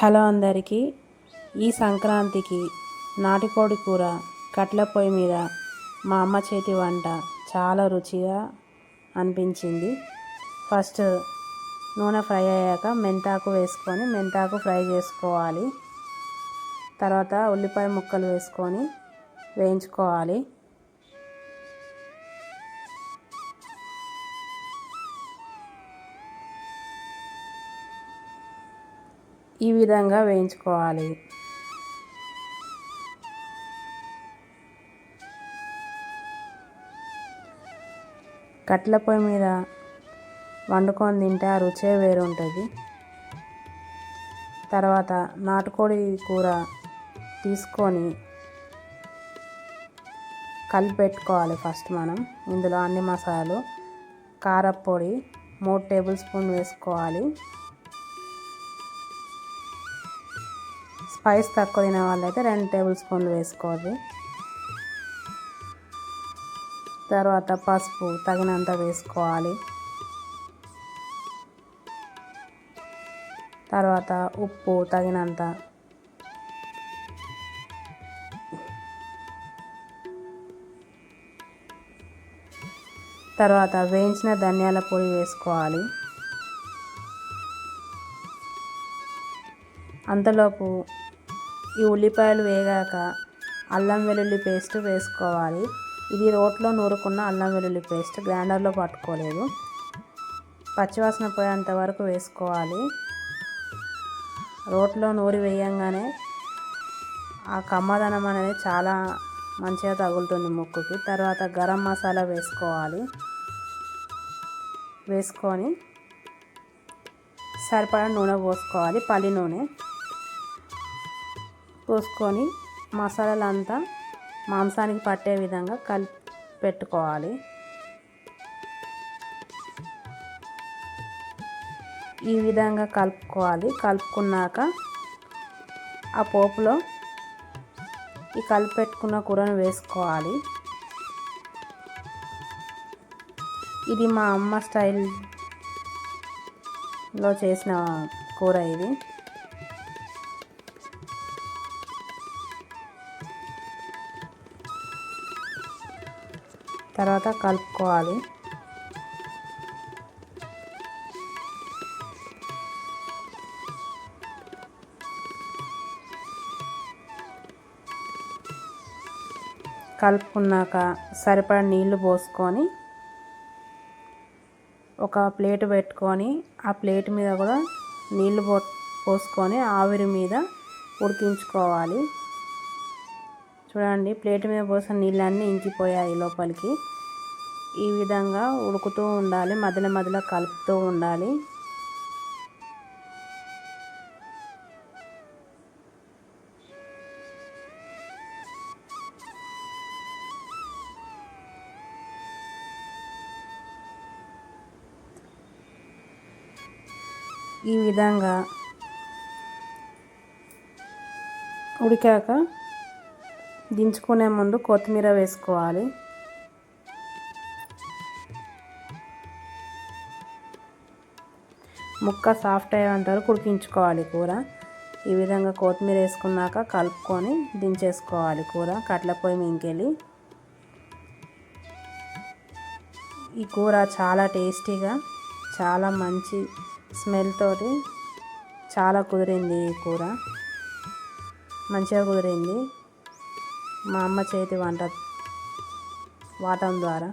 Hello అందరికీ. ఈ సంక్రాంతికి నాటుకోడి కూర కట్ల పొయ్యి మీద మా అమ్మ చేతి వంట చాలా రుచిగా అనిపించింది. ఫస్ట్ నూనె ఫ్రై అయ్యాక మెంతాకు వేసుకొని మెంతాకు ఫ్రై చేసుకోవాలి. తర్వాత ఉల్లిపాయ ముక్కలు వేసుకొని వేయించుకోవాలి. ఈ విధంగా వేయించుకోవాలి. కట్ల పొయ్యి మీద వండుకొని తింటే ఆ రుచే వేరు ఉంటుంది. తర్వాత నాటుకోడి కూర తీసుకొని కలిపి పెట్టుకోవాలి ఫస్ట్ మనం. ఇందులో అన్ని మసాలాలు కారపొడి మూడు టేబుల్ స్పూన్ వేసుకోవాలి. స్పైస్ తక్కువ తినే వాళ్ళైతే రెండు టేబుల్ స్పూన్లు వేసుకోవాలి. తర్వాత పసుపు తగినంత వేసుకోవాలి. తర్వాత ఉప్పు తగినంత. తర్వాత వేయించిన ధనియాల పొడి వేసుకోవాలి. అంతలోపు ఈ ఉల్లిపాయలు వేగాక అల్లం వెల్లుల్లి పేస్ట్ వేసుకోవాలి. ఇది రోట్లో నూరుకున్న అల్లం వెల్లుల్లి పేస్ట్ గ్రైండర్లో పట్టుకోలేదు. పచ్చివాసన పోయేంత వరకు వేసుకోవాలి. రోట్లో నూరి వేయంగానే ఆ కమ్మదనం అనేది చాలా మంచిగా తగులుతుంది ముక్కుకి. తర్వాత గరం మసాలా వేసుకోవాలి. వేసుకొని సరిపడా నూనె పోసుకోవాలి. పల్లి నూనె. పోసుకొని మసాలాలంతా మాంసానికి పట్టే విధంగా కలిపి పెట్టుకోవాలి. ఈ విధంగా కలుపుకోవాలి. కలుపుకున్నాక ఆ పోపులో ఈ కలిపి పెట్టుకున్న కూరను వేసుకోవాలి. ఇది మా అమ్మ స్టైల్లో చేసిన కూర ఇది. తర్వాత కలుపుకోవాలి. కలుపుకున్నాక సరిపడా నీళ్ళు పోసుకొని ఒక ప్లేట్ పెట్టుకొని ఆ ప్లేట్ మీద కూడా నీళ్ళు పో పోసుకొని ఆవిరి మీద ఉడికించుకోవాలి. చూడండి ప్లేట్ మీద పోసిన నీళ్ళన్నీ ఇంకిపోయాయి లోపలికి. ఈ విధంగా ఉడుకుతూ ఉండాలి మధ్యలో మధ్యలో కలుపుతూ ఉండాలి. ఈ విధంగా ఉడికాక దించుకునే ముందు కొత్తిమీర వేసుకోవాలి. ముక్క సాఫ్ట్ అయ్యేంత వరకు ఉడికించుకోవాలి కూర. ఈ విధంగా కొత్తిమీర వేసుకున్నాక కలుపుకొని దించేసుకోవాలి కూర. కట్ల పొయ్యి ఇంకెళ్ళి ఈ కూర చాలా టేస్టీగా చాలా మంచి స్మెల్ తోటి చాలా కుదిరింది ఈ కూర. మంచిగా కుదిరింది. మా అమ్మ చేతి వంట వాటం ద్వారా